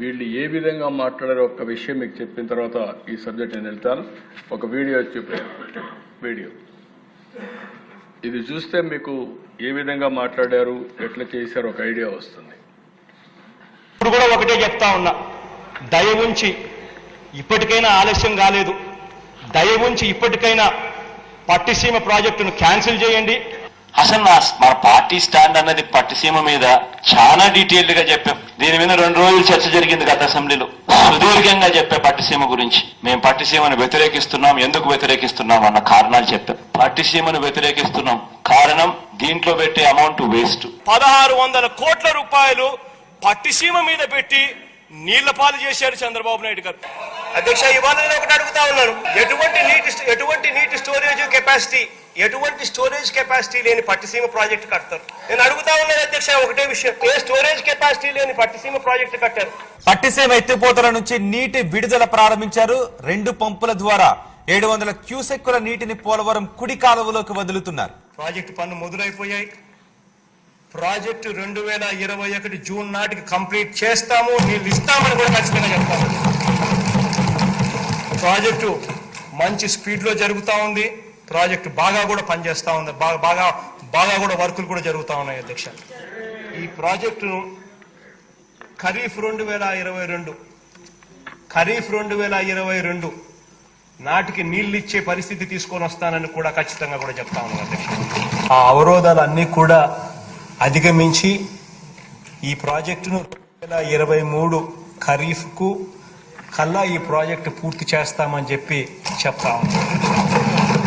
వీళ్ళు ఏ విధంగా మాట్లాడారో ఒక విషయం మీకు చెప్పిన తర్వాత ఈ సబ్జెక్ట్ నేను వెళ్తాను. ఒక వీడియో చూపే వీడియో. ఇది చూస్తే మీకు ఏ విధంగా మాట్లాడారు ఎట్లా చేశారు ఒక ఐడియా వస్తుంది. ఇప్పుడు కూడా ఒకటే చెప్తా ఉన్నా. దయ ఉంచి ఇప్పటికైనా ఆలస్యం కాలేదు. దయ ఉంచి ఇప్పటికైనా పట్టిసీమ ప్రాజెక్టును క్యాన్సిల్ చేయండి. అసలు నా మన పార్టీ స్టాండ్ అన్నది పట్టిసీమ మీద చాలా డీటెయిల్డ్గా చెప్పాం. దీని మీద రెండు రోజులు చర్చ జరిగింది గత అసెంబ్లీలో. సుదీర్ఘంగా చెప్పే పట్టిసీమ గురించి. మేము పట్టిసీమను వ్యతిరేకిస్తున్నాం. ఎందుకు వ్యతిరేకిస్తున్నాం అన్న కారణాలు చెప్పాం. పట్టిసీమను వ్యతిరేకిస్తున్నాం. కారణం దీంట్లో పెట్టే అమౌంట్ వేస్ట్. పదహారు వందల కోట్ల రూపాయలు పట్టిసీమ మీద పెట్టి నీళ్ళ పాలు చేశారు చంద్రబాబు నాయుడు గారు. అధ్యక్ష ఇవాళ నేను ఒకటి అడుగుతా ఉన్నాను ఎటువంటి నీటి ఎటువంటి కెపాసిటీ ఎటువంటి స్టోరేజ్ కెపాసిటీ లేని పట్టిసీమ ప్రాజెక్ట్ కడతారు. నేను అడుగుతా ఉన్నాను అధ్యక్ష ఒకటే విషయం. ఏ స్టోరేజ్ కెపాసిటీ లేని పట్టిసీమ ప్రాజెక్ట్ కట్టారు? పట్టిసీమ ఎత్తిపోతల నుంచి నీటి విడుదల ప్రారంభించారు. రెండు పంపుల ద్వారా ఏడు వందల క్యూసెక్కుల నీటిని పోలవరం కుడి కాలువలోకి వదులుతున్నారు. ప్రాజెక్టు పనులు మొదలైపోయాయి. ప్రాజెక్టు రెండు వేల ఇరవై ఒకటి జూన్ నాటికి కంప్లీట్ చేస్తాము. నీళ్ళు ఇస్తామని కూడా ఖచ్చితంగా చెప్తాము. ప్రాజెక్టు మంచి స్పీడ్లో జరుగుతా ఉంది. ప్రాజెక్టు బాగా కూడా పనిచేస్తూ ఉంది. బాగా బాగా బాగా కూడా వర్కులు కూడా జరుగుతూ ఉన్నాయి అధ్యక్ష. ఈ ప్రాజెక్టును ఖరీఫ్ రెండు వేల ఇరవై రెండు ఖరీఫ్ రెండు వేల ఇరవై రెండు నాటికి నీళ్ళు ఇచ్చే పరిస్థితి తీసుకొని వస్తానని కూడా ఖచ్చితంగా కూడా చెప్తా ఉన్నాను అధ్యక్ష. ఆ అవరోధాలన్నీ కూడా అధిగమించి ఈ ప్రాజెక్టును రెండు వేల ఇరవై మూడు ఖరీఫ్కు కల్లా ఈ ప్రాజెక్టు పూర్తి చేస్తామని చెప్పి చెప్తా ఉన్నాను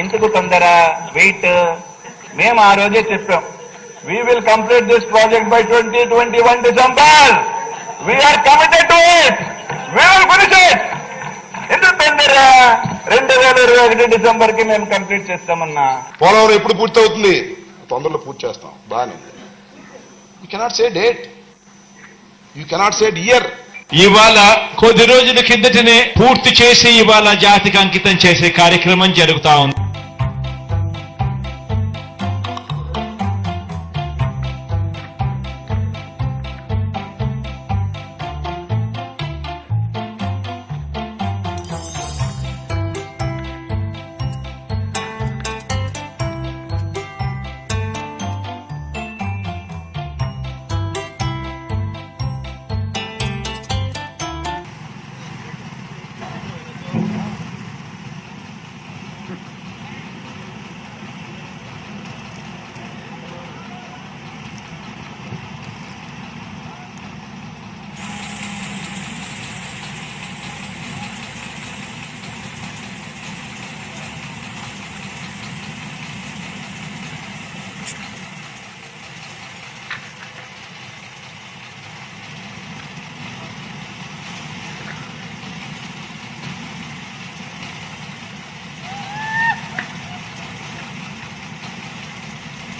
ఎందుకు తొందర? వెయిట్ మేము ఆ రోజే చెప్పాం. We will complete this project by twenty twenty one December we are committed to it we will finish it ఎందుకు తొందర? రెండు వేల ఇరవై ఒకటి డిసెంబర్కి మేము కంప్లీట్ చేస్తామన్నా. పోలవరం ఎప్పుడు పూర్తి అవుతుంది తొందరలో పూర్తి చేస్తాం. బాగానే you cannot say date you cannot say year ఇవాళ కొద్ది రోజుల కిందటనే పూర్తి చేసి ఇవాళ జాతికి అంకితం చేసే కార్యక్రమం జరుగుతా ఉంది.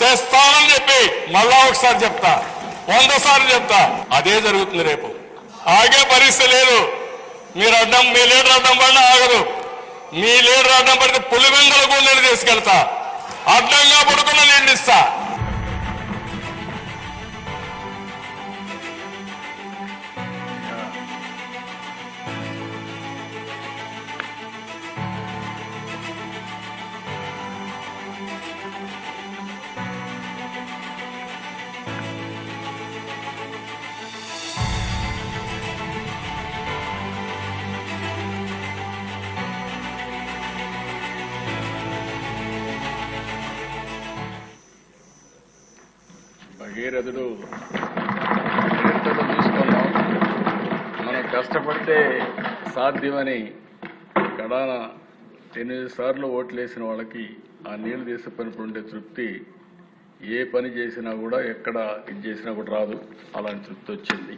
తెస్తానని చెప్పి మళ్ళా ఒకసారి చెప్తా. వంద సార్లు చెప్తా. అదే జరుగుతుంది రేపు. ఆగే పరిస్థితి లేదు. మీరు అడ్డం మీ లీడర్ అడ్డం పడినా ఆగదు. మీ లీడర్ అడ్డం పడితే పులివెందలకు గుండెని తీసుకెళ్తా. అడ్డంగా పడుకున్న నీళ్ళు ఇస్తా. భగీరథుడు చరిత్రలో మనం కష్టపడితే సాధ్యమని కడాన ఎనిమిది సార్లు ఓట్లేసిన వాళ్ళకి ఆ నీళ్ళు తీసే పని ఉండే తృప్తి. ఏ పని చేసినా కూడా ఎక్కడ ఇది చేసినా కూడా రాదు. అలాంటి తృప్తి వచ్చింది.